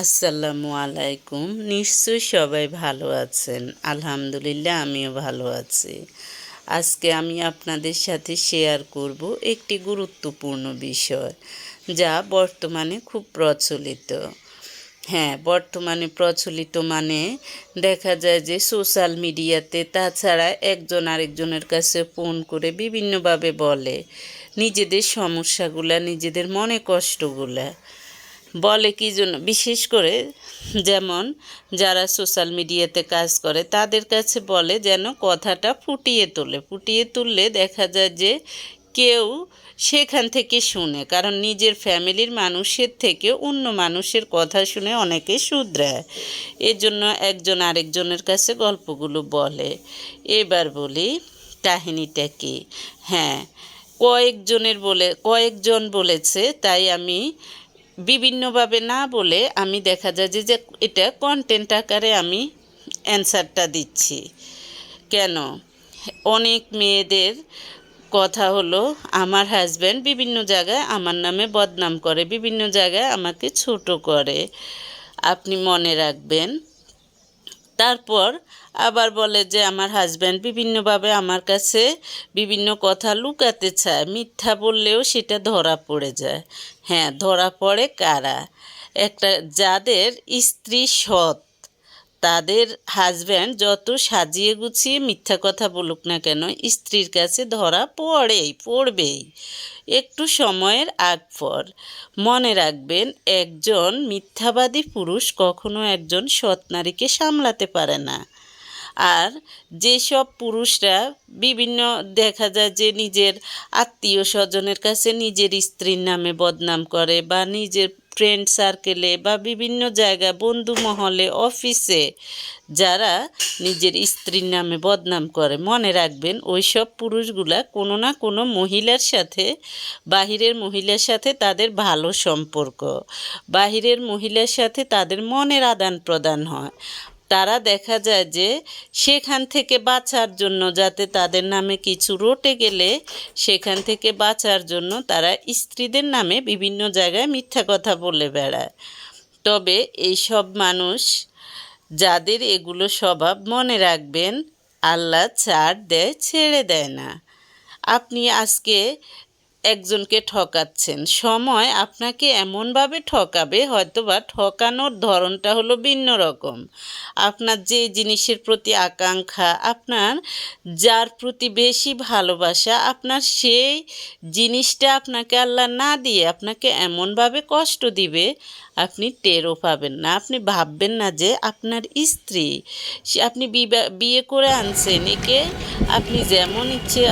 আসসালামু আলাইকুম। নিশ্চয়ই সবাই ভালো আছেন। আলহামদুলিল্লাহ, আমিও ভালো আছি। আজকে আমি আপনাদের সাথে শেয়ার করব একটি গুরুত্বপূর্ণ বিষয়, যা বর্তমানে খুব প্রচলিত। হ্যাঁ বর্তমানে প্রচলিত মানে দেখা যায় যে সোশ্যাল মিডিয়াতে তাছাড়া একজন আরেকজনের কাছে ফোন করে বিভিন্নভাবে বলে। নিজেদের সমস্যাগুলা, নিজেদের মনে কষ্টগুলা। বলে কি জন্য? বিশেষ করে যেমন যারা সোশ্যাল মিডিয়াতে কাজ করে, তাদের কাছে বলে যেন কথাটা ফুটিয়ে তোলে। ফুটিয়ে তুললে দেখা যায় যে কেউ সেখান থেকে শুনে। কারণ নিজের ফ্যামিলির মানুষের থেকে অন্য মানুষের কথা শুনে অনেকে শুধরায়। এজন্য একজন আরেকজনের কাছে গল্পগুলো বলে। এবার বলি, কাহিনীটা কি? হ্যাঁ কয়েকজনের বলে, কয়েকজন বলেছে, তাই আমি বিভিন্নভাবে না বলে আমি দেখা যায় যে যে এটা কন্টেন্ট আকারে আমি অ্যান্সারটা দিচ্ছি। কেন? অনেক মেয়েদের কথা হলো, আমার হাজব্যান্ড বিভিন্ন জায়গায় আমার নামে বদনাম করে, বিভিন্ন জায়গায় আমাকে ছোট করে। আপনি মনে রাখবেন তারপর আবার বলে যে, আমার হাজব্যান্ড বিভিন্নভাবে আমার কাছে বিভিন্ন কথা লুকাতে চায়। মিথ্যা বললেও সেটা ধরা পড়ে যায়। হ্যাঁ ধরা পড়ে কারা? একটা যাদের স্ত্রী সৎ। তাদের হাজব্যান্ড যত সাজিয়ে গুছিয়ে মিথ্যা কথা বলুক না কেন, স্ত্রীর কাছে ধরা পড়েই, পড়বেই। একটু সময়ের আগ পর মনে রাখবেন, একজন মিথ্যাবাদী পুরুষ কখনো একজন সৎ নারীকে সামলাতে পারে না। আর যেসব পুরুষরা বিভিন্ন দেখা যায় যে নিজের আত্মীয় স্বজনের কাছে নিজের স্ত্রীর নামে বদনাম করে বা নিজের ফ্রেন্ড সার্কেলে বা বিভিন্ন জায়গায় বন্ধু মহলে অফিসে যারা নিজের স্ত্রীর নামে বদনাম করে, মনে রাখবেন ওই সব পুরুষগুলা কোনো না কোনো মহিলার সাথে, বাহিরের মহিলার সাথে তাদের ভালো সম্পর্ক। বাহিরের মহিলার সাথে তাদের মনের আদান প্রদান হয়। তারা দেখা যায় যে সেখান থেকে বাঁচার জন্য যাতে তাদের নামে কিছু রটে গেলে, সেখান থেকে বাঁচার জন্য তারা স্ত্রীদের নামে বিভিন্ন জায়গায় মিথ্যা কথা বলে বেড়ায়। তবে এই সব মানুষ যাদের এগুলো স্বভাব মনে রাখবেন, আল্লাহ ছাড় দেয়, ছেড়ে দেয় না। আপনি আজকে একজনকে ঠকাচ্ছেন। সময় আপনাকে এমনভাবে ঠকাবে, হয়তোবা ঠকানোর ধরনটা হলো ভিন্ন রকম। আপনার যে জিনিসের প্রতি আকাঙ্ক্ষা, আপনার যার প্রতি বেশি ভালোবাসা, আপনার সেই জিনিসটা আপনাকে আল্লাহ না দিয়ে আপনাকে এমনভাবে কষ্ট দিবে, আপনি টেরও পাবেন না। আপনি ভাববেন না যে আপনার স্ত্রী আপনি বিয়ে করে আনছেন, একে আপনি যেমন ইচ্ছে